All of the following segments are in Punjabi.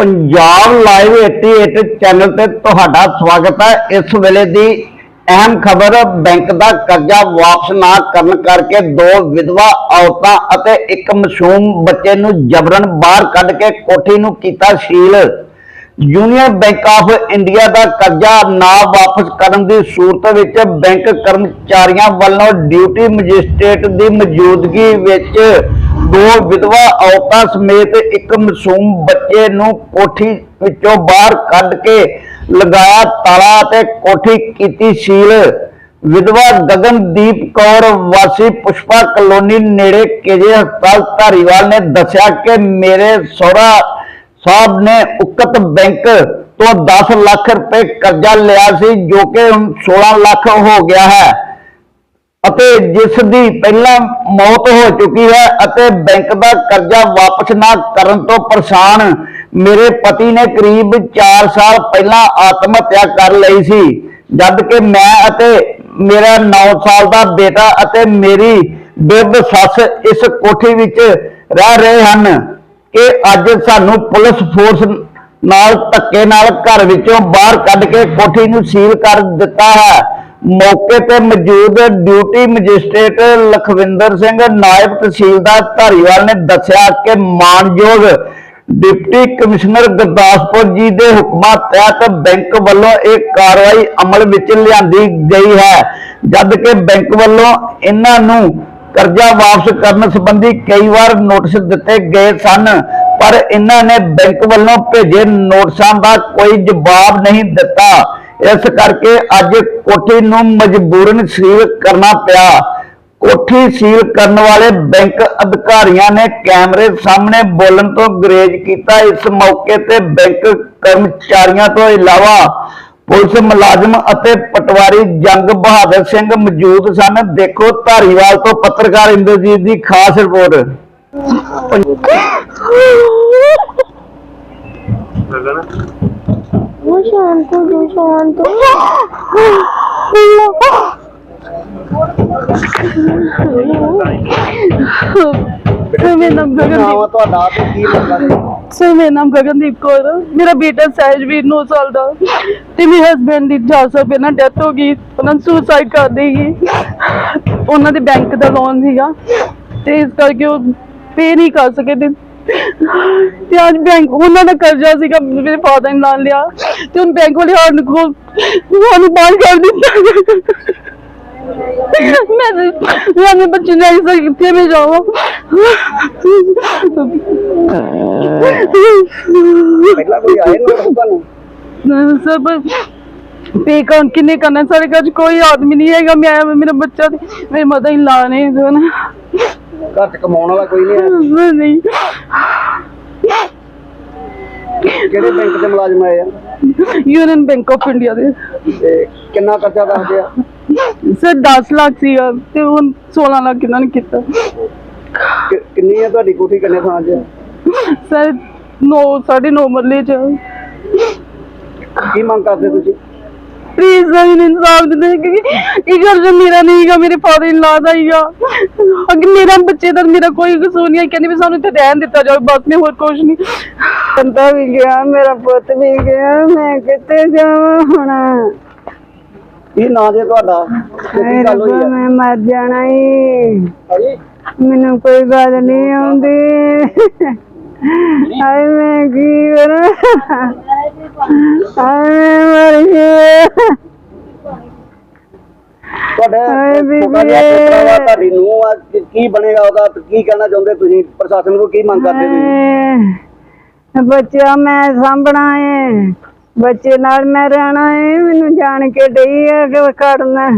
ਪੰਜਾਬ ਲਾਈਵ 88 ਚੈਨਲ ਤੇ ਤੁਹਾਡਾ ਸਵਾਗਤ ਹੈ। ਇਸ ਵੇਲੇ ਦੀ ਅਹਿਮ ਖਬਰ, ਬੈਂਕ ਦਾ ਕਰਜ਼ਾ ਵਾਪਸ ਨਾ ਕਰਨ ਕਰਕੇ ਦੋ ਵਿਧਵਾ ਔਰਤਾਂ ਅਤੇ ਇੱਕ ਮਾਸੂਮ ਬੱਚੇ ਨੂੰ ਜਬਰਨ ਬਾਹਰ ਕੱਢ ਕੇ ਕੋਠੀ ਨੂੰ ਕੀਤਾ ਸੀਲ। ਯੂਨੀਅਨ ਬੈਂਕ ਆਫ ਇੰਡੀਆ ਦਾ ਕਰਜ਼ਾ ਨਾ ਵਾਪਸ ਕਰਨ ਦੀ ਸੂਰਤ ਵਿੱਚ ਬੈਂਕ ਕਰਮਚਾਰੀਆਂ ਵੱਲੋਂ ਡਿਊਟੀ ਮੈਜਿਸਟ੍ਰੇਟ ਦੀ ਮੌਜੂਦਗੀ ਵਿੱਚ ਦੋ ਵਿਧਵਾ ਔਰਤਾਂ ਸਮੇਤ ਇੱਕ ਮਾਸੂਮ ਬੱਚੇ ਨੂੰ ਕੋਠੀ ਵਿੱਚੋਂ ਬਾਹਰ ਕੱਢ ਕੇ ਲਗਾਇਆ ਤਾਲਾ ਅਤੇ ਕੋਠੀ ਕੀਤੀ ਸੀਲ। ਵਿਧਵਾ ਗਗਨਦੀਪ ਕੌਰ ਵਾਸੀ ਪੁਸ਼ਪਾ ਕਲੋਨੀ ਨੇੜੇ ਕੇਜੇ ਹਸਪਤਾਲ ਧਾਰੀਵਾਲ ਨੇ ਦੱਸਿਆ ਕਿ ਮੇਰੇ ਸਹੁਰਾ ਸਾਹਿਬ ਨੇ ਉਕਤ ਬੈਂਕ ਤੋਂ 10 ਲੱਖ ਰੁਪਏ ਕਰਜ਼ਾ ਲਿਆ ਸੀ, ਜੋ ਕਿ ਹੁਣ 16 ਲੱਖ ਹੋ ਗਿਆ ਹੈ। ਅਤੇ ਜਿਸ ਦੀ ਪਹਿਲਾਂ ਮੌਤ ਹੋ ਚੁੱਕੀ ਹੈ ਅਤੇ ਬੈਂਕ ਦਾ ਕਰਜ਼ਾ ਵਾਪਸ ਨਾ ਕਰਨ ਤੋਂ ਪਰੇਸ਼ਾਨ ਮੇਰੇ ਪਤੀ ਨੇ ਕਰੀਬ 4 ਸਾਲ ਪਹਿਲਾਂ ਆਤਮ ਹੱਤਿਆ ਕਰ ਲਈ ਸੀ ਜਦ ਕਿ ਮੈਂ ਅਤੇ ਮੇਰਾ 9 ਸਾਲ ਦਾ ਬੇਟਾ ਅਤੇ ਮੇਰੀ ਬਿਰਧ ਸੱਸ ਇਸ ਕੋਠੀ ਵਿੱਚ ਰਹਿ ਰਹੇ ਹਨ ਕਿ ਅੱਜ ਸਾਨੂੰ ਪੁਲਿਸ ਫੋਰਸ ਨਾਲ ਧੱਕੇ ਨਾਲ ਘਰ ਵਿੱਚੋਂ ਬਾਹਰ ਕੱਢ ਕੇ ਕੋਠੀ ਨੂੰ ਸੀਲ ਕਰ ਦਿੱਤਾ ਹੈ। ਮੌਕੇ ਤੇ ਮੌਜੂਦ ਡਿਊਟੀ ਮੈਜਿਸਟ੍ਰੇਟ ਲਖਵਿੰਦਰ ਸਿੰਘ, ਨਾਇਬ ਤਹਿਸੀਲਦਾਰ ਧਾਰੀਵਾਲ ਨੇ ਦੱਸਿਆ ਕਿ ਮਾਨਯੋਗ ਡਿਪਟੀ ਕਮਿਸ਼ਨਰ ਗੁਰਦਾਸਪੁਰ ਜੀ ਦੇ ਹੁਕਮਾਂ ਤਹਿਤ ਬੈਂਕ ਵੱਲੋਂ ਇਹ ਕਾਰਵਾਈ ਅਮਲ ਵਿੱਚ ਲਿਆਂਦੀ ਗਈ ਹੈ। ਜਦ ਕਿ ਬੈਂਕ ਵੱਲੋਂ ਇਹਨਾਂ ਨੂੰ ਕਰਜ਼ਾ ਵਾਪਸ ਕਰਨ ਸੰਬੰਧੀ ਕਈ ਵਾਰ ਨੋਟਿਸ ਦਿੱਤੇ ਗਏ ਸਨ, ਪਰ ਇਹਨਾਂ ਨੇ ਬੈਂਕ ਵੱਲੋਂ ਭੇਜੇ ਨੋਟਿਸਾਂ ਦਾ ਕੋਈ ਜਵਾਬ ਨਹੀਂ ਦਿੱਤਾ। ਇਸ ਕਰਕੇ ਅੱਜ ਕੋਠੀ ਨੂੰ ਮਜਬੂਰਨ ਸੀਲ ਕਰਨਾ ਪਿਆ। ਕੋਠੀ ਸੀਲ ਕਰਨ ਵਾਲੇ ਬੈਂਕ ਅਧਿਕਾਰੀਆਂ ਨੇ ਕੈਮਰੇ ਸਾਹਮਣੇ ਬੋਲਣ ਤੋਂ ਗਰੇਜ ਕੀਤਾ। ਇਸ ਮੌਕੇ ਤੇ ਬੈਂਕ ਕਰਮਚਾਰੀਆਂ ਤੋਂ ਇਲਾਵਾ ਪੁਲਿਸ ਮੁਲਾਜ਼ਮ ਅਤੇ ਪਟਵਾਰੀ ਜੰਗ ਬਹਾਦਰ ਸਿੰਘ ਮੌਜੂਦ ਸਨ। ਦੇਖੋ ਧਾਰੀਵਾਲ ਤੋਂ ਪੱਤਰਕਾਰ ਇੰਦਰਜੀਤ ਦੀ ਖਾਸ ਰਿਪੋਰਟ। ਉਹ ਸ਼ਾਂਤ ਹੋ ਜਾ ਸ਼ਾਂਤ ਹੋ। ਸਰ ਮੇਰਾ ਨਾਮ ਗਗਨਦੀਪ। ਤੁਹਾਡਾ ਤੇ ਕੀ ਲੱਗਾ ਸਰ ਮੇਰਾ ਨਾਮ ਗਗਨਦੀਪ ਕੌਰ। ਮੇਰਾ ਬੇਟਾ ਸਹਿਜਵੀਰ 9 ਸਾਲ ਦਾ। ਤੇ ਮੇਰੇ ਹਸਬੰਡ ਦੀ 400 ਰੁਪਏ ਨਾਲ ਡੈਥ ਹੋ ਗਈ। ਉਹਨਾਂ ਨੇ ਸੁਸਾਈਡ ਕਰ ਲਈ ਉਹਨਾਂ ਦੇ ਬੈਂਕ ਦਾ ਲੋਨ ਸੀਗਾ। ਤੇ ਇਸ ਕਰਕੇ ਉਹ ਪੇ ਨਹੀਂ ਕਰ ਸਕੇ ਤੇ ਤੇ ਅੱਜ ਬੈਂਕ ਉਹਨਾਂ ਦਾ ਕਰਜ਼ਾ ਸੀਗਾ ਮੇਰੇ ਫਾਦਰ ਨੇ ਨਾਲ ਲਿਆ ਤੇ ਹੁਣ ਬੈਂਕ ਵਾਲੇ ਸਾਨੂੰ ਕੋਲ ਸਾਨੂੰ ਬਾਹਰ ਕਰ ਦਿੱਤਾ ਮੈਂ ਮੈਂ ਆਪਣੇ ਬੱਚੇ ਨੂੰ ਐਸਾ ਕਿੱਥੇ ਮੈਂ ਜਾਵਾਂ? ਪਹਿਲਾਂ ਕੋਈ ਆਏ ਨਾ ਤੁਹਾਨੂੰ? ਸਭ ਪੇ ਕਰ ਕਿੰਨੇ ਕਰਨਾ? ਸਾਡੇ ਘਰ ਕੋਈ ਆਦਮੀ ਨਹੀਂ ਹੈਗਾ ਮੈਂ ਮੇਰਾ ਬੱਚਾ ਤੇ ਮੇਰੀ ਮਦਰ ਇਨ ਲਾ ਨੇ ਜੋ ਨਾ। ਘਰ ਚ ਕਮਾਉਣ ਵਾਲਾ ਕੋਈ ਨਹੀਂ ਨਹੀਂ। ਕਿਹੜੇ ਬੈਂਕ ਦੇ ਮੁਲਾਜ਼ਮ ਆਏ ਆ? ਯੂਨੀਅਨ ਬੈਂਕ ਆਫ ਇੰਡੀਆ ਦੇ। ਤੇ ਕਿੰਨਾ ਕਰਜ਼ਾ ਦੱਸਦੇ ਆ ਸਰ 10 ਲੱਖ ਸੀਗਾ ਤੇ ਹੁਣ 16 ਲੱਖ ਇਹਨਾਂ ਨੇ ਕੀਤਾ। ਕਿ- ਕਿੰਨੀ ਆ ਤੁਹਾਡੀ ਕੋਠੀ ਕਿੰਨੇ ਥਾਂ 'ਚ ਆ? ਸਰ 9 9.5 ਮਰਲੇ ਚ। ਕੀ ਮੰਗ ਕਰਦੇ ਤੁਸੀਂ? ਪਲੀਜ਼ ਇਹਨੂੰ ਇਨਸਾਫ ਦੇ ਦੇ ਕਿਉਂਕਿ ਇਹ ਘਰ ਜੋ ਮੇਰਾ ਨਹੀਂ ਹੈਗਾ ਮੇਰੇ ਫਾਦਰ ਇਨ ਲਾ ਦਾ ਹੀਗਾ ਅੱਗੇ ਮੇਰਾ ਬੱਚੇ ਦਾ ਮੇਰਾ ਕੋਈ ਕਸੂਰ ਨਹੀਂ ਹੈ ਕਹਿੰਦੇ ਵੀ ਸਾਨੂੰ ਇੱਥੇ ਰਹਿਣ ਦਿੱਤਾ ਜਾਵੇ ਬਸ ਮੈਂ ਹੋਰ ਕੁਝ ਨਹੀਂ ਬੰਦਾ ਵੀ ਗਿਆ ਮੇਰਾ ਪੁੱਤ ਵੀ ਗਿਆ ਮੈਂ ਕਿੱਥੇ ਜਾਵਾਂ ਹੁਣ? ਕੀ ਨਾਂ ਜੇ ਤੁਹਾਡਾ? ਤੇ ਕੀ ਗੱਲ ਹੋਈ ਆ? ਮੈਂ ਮਰ ਜਾਣਾ ਈ। ਹਾਂਜੀ? ਮੈਨੂੰ ਕੋਈ ਗੱਲ ਨਹੀਂ ਆਉਂਦੀ। ਹਾਏ ਮੈਂ ਕੀ ਕਰਾਂ? ਹਾਏ ਮੈਂ ਮਰ ਗਿਆ ਤੁਹਾਡੇ ਹਾਏ ਬੀਬੀ। ਛੋਟਾ ਜਿਹਾ ਪੁੱਤਰ ਵਾ, ਤੁਹਾਡੀ ਨੂੰਹ ਆ? ਕੀ- ਕੀ ਬਣੇਗਾ ਉਹਦਾ? ਤੇ ਕੀ ਕਹਿਣਾ ਚਾਹੁੰਦੇ ਤੁਸੀਂ ਪ੍ਰਸ਼ਾਸਨ ਕੋਲ? ਕੀ ਮੰਗ ਕਰਦੇ ਤੁਸੀਂ? ਹਾਏ, ਬੱਚਾ ਮੈਂ ਸਾਂਭਣਾ ਏ। ਬੱਚੇ ਨਾਲ ਮੈਂ ਰਹਿਣਾ ਏ। ਮੈਨੂੰ ਜਾਣ ਕੇ ਡਈ ਆ ਕਿ ਕਰਨਾ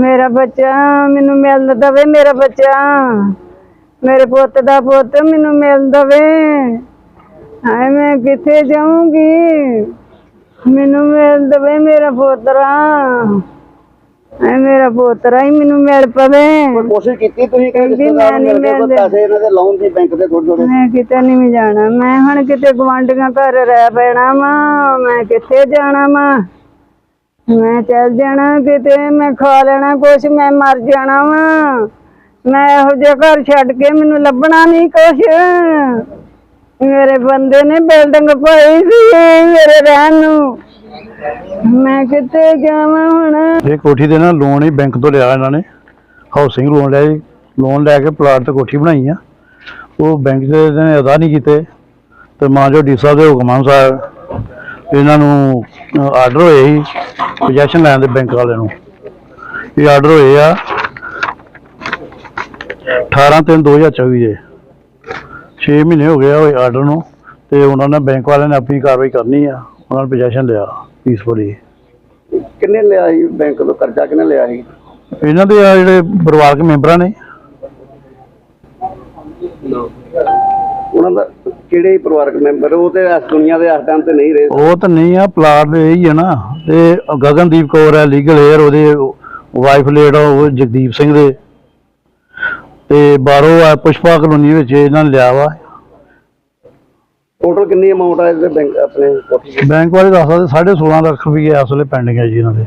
ਮੇਰਾ ਬੱਚਾ ਮੈਨੂੰ ਮਿਲ ਦਵੇ ਮੇਰਾ ਬੱਚਾ। ਮੇਰੇ ਪੁੱਤ ਦਾ ਪੁੱਤ ਮੈਨੂੰ ਮਿਲ ਦਵੇ। ਕਿੱਥੇ ਜਾਊਂਗੀ? ਮੈਨੂੰ ਮਿਲ ਦਵੇ ਮੇਰਾ ਪੋਤਰਾ। ਹਾਏ ਮੇਰਾ ਪੋਤਰਾ ਹੀ ਮੈਨੂੰ ਮਿਲ ਪਵੇ। ਕੋਈ ਕੋਸ਼ਿਸ਼ ਕੀਤੀ ਤੁਸੀਂ ਕਿ ਕਹਿੰਦੀ ਮੈਂ ਮਿਲ ਨਹੀਂ ਕੋਈ ਮਿਲਦੇ। ਪੈਸੇ ਇਹਨਾਂ ਦੇ ਲਾਉਣ ਦੀ ਬੈਂਕ ਦੇ ਥੋੜੇ ਥੋੜੇ ਮੈਂ ਕਿਤੇ ਨਹੀਂ ਵੀ ਜਾਣਾ। ਮੈਂ ਹੁਣ ਕਿਤੇ ਗਵਾਂਢੀਆਂ ਘਰ ਰਹਿ ਪੈਣਾ ਵਾ। ਮੈਂ ਕਿੱਥੇ ਜਾਣਾ ਵਾ? ਮੈਂ ਚੱਲ ਜਾਣਾ ਕਿਤੇ। ਮੈਂ ਖਾ ਲੈਣਾ ਕੁਛ ਮੈਂ ਮਰ ਜਾਣਾ ਵਾ। ਮੈਂ ਇਹੋ ਜਿਹਾ ਘਰ ਛੱਡ ਕੇ ਮੈਨੂੰ ਲੱਭਣਾ ਨਹੀਂ ਕੁਛ। ਮੇਰੇ ਬੰਦੇ ਨੇ ਬਿਲਡਿੰਗ ਪਾਈ ਸੀ ਮੇਰੇ ਰਹਿਣ ਨੂੰ। ਮੈਂ ਕਿੱਥੇ ਜਾਵਾਂ ਹੁਣ? ਇਹ ਕੋਠੀ ਦੇ ਨਾ ਲੋਨ ਹੀ ਬੈਂਕ ਤੋਂ ਲਿਆ ਇਹਨਾਂ ਨੇ। ਹਾਊਸਿੰਗ ਲੋਨ ਲਿਆ ਲੋਨ ਲੈ ਕੇ ਪਲਾਟ ਤੇ ਕੋਠੀ ਬਣਾਈ ਆ। ਉਹ ਬੈਂਕ ਦੇ ਨੇ ਅਦਾ ਨਹੀਂ ਕੀਤੇ। ਤੇ ਮਾਂ ਜੋ ਡੀ ਸਾਹਿਬ ਦੇ ਹੁਕਮ ਅਨੁਸਾਰ ਇਹਨਾਂ ਨੂੰ ਆਰਡਰ ਹੋਏ ਸੀ ਪੋਜੈਸ਼ਨ ਲੈਣ ਦੇ ਬੈਂਕ ਵਾਲਿਆਂ ਨੂੰ। ਇਹ ਆਰਡਰ ਹੋਏ ਆ 18 3 2024 ਦੇ। 6 ਮਹੀਨੇ ਹੋ ਗਏ ਆ ਉਹ ਆਰਡਰ ਨੂੰ ਤੇ ਉਹਨਾਂ ਨੇ ਬੈਂਕ ਵਾਲਿਆਂ ਨੇ ਆਪਣੀ ਕਾਰਵਾਈ ਕਰਨੀ ਆ ਉਹਨਾਂ ਨੇ ਪੋਜੈਸ਼ਨ ਲਿਆ ਪੀਸਫੁਲੀ ਕਿੰਨੇ ਲਿਆ ਸੀ ਬੈਂਕ ਤੋਂ? ਕਰਜ਼ਾ ਕਿੰਨੇ ਲਿਆ ਸੀ? ਇਹਨਾਂ ਦੇ ਆ ਜਿਹੜੇ ਪਰਿਵਾਰਕ ਮੈਂਬਰਾਂ ਨੇ। ਉਹਨਾਂ ਦਾ ਕਿਹੜੇ ਪਰਿਵਾਰਕ ਮੈਂਬਰ? ਉਹ ਤੇ ਇਸ ਦੁਨੀਆ ਦੇ ਇਸ ਟਾਈਮ ਤੇ ਨਹੀਂ ਰਹੇ। ਉਹ ਤਾਂ ਨਹੀਂ ਆ ਪਲਾਟ ਦੇ ਹੀ ਆ ਨਾ। ਤੇ ਗਗਨਦੀਪ ਕੌਰ ਹੈ ਲੀਗਲ ਏਅਰ ਉਹਦੇ ਵਾਈਫ ਲੇਡ ਉਹ ਜਗਦੀਪ ਸਿੰਘ ਦੇ। ਤੇ ਬਾਹਰੋਂ ਆ ਪੁਸ਼ਪਾ ਕਲੋਨੀ ਵਿੱਚ ਇਹਨਾਂ ਨੇ ਲਿਆ ਵਾ। ਟੋਟਲ ਕਿੰਨੀ ਅਮਾਉਂਟ ਆ ਇਹਦੇ ਬੈਂਕ ਆਪਣੇ ਕੋਠੀ ਦੀ ਬੈਂਕ ਵਾਲੇ ਦੱਸਦੇ 16.5 ਲੱਖ ਰੁਪਏ ਇਸ ਵੇਲੇ ਪੈਂਡਿੰਗ ਹੈ ਜੀ ਇਹਨਾਂ ਦੇ।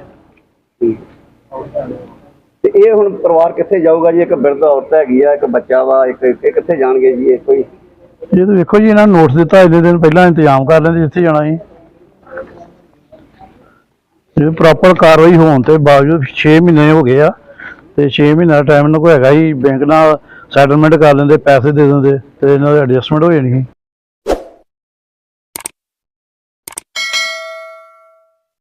ਤੇ ਇਹ ਹੁਣ ਪਰਿਵਾਰ ਕਿੱਥੇ ਜਾਊਗਾ ਜੀ? ਇੱਕ ਬਿਰਧ ਔਰਤ ਹੈਗੀ ਆ ਇੱਕ ਬੱਚਾ ਵਾ ਇੱਕ ਇਹ ਕਿੱਥੇ ਜਾਣਗੇ ਜੀ? ਇਹ ਕੋਈ ਇਹ ਤਾਂ ਵੇਖੋ ਜੀ ਇਹਨਾਂ ਨੂੰ ਨੋਟਿਸ ਦਿੱਤਾ ਇੰਨੇ ਦਿਨ ਪਹਿਲਾਂ ਇੰਤਜ਼ਾਮ ਕਰ ਲੈਂਦੇ ਜਿੱਥੇ ਜਾਣਾ ਸੀ। ਇਹ ਪ੍ਰੋਪਰ ਕਾਰਵਾਈ ਹੋਣ ਤੇ ਬਾਵਜੂਦ 6 ਮਹੀਨੇ ਹੋ ਗਏ ਆ। ਤੇ 6 ਮਹੀਨਾ ਟਾਈਮ ਇਹਨਾਂ ਕੋਲ ਹੈਗਾ ਹੀ ਬੈਂਕ ਨਾਲ ਸੈਟਲਮੈਂਟ ਕਰ ਲੈਂਦੇ, ਪੈਸੇ ਦੇ ਦਿੰਦੇ ਤੇ ਇਹਨਾਂ ਦੇ ਐਡਜਸਟਮੈਂਟ ਹੋ ਜਾਣੀ ਸੀ।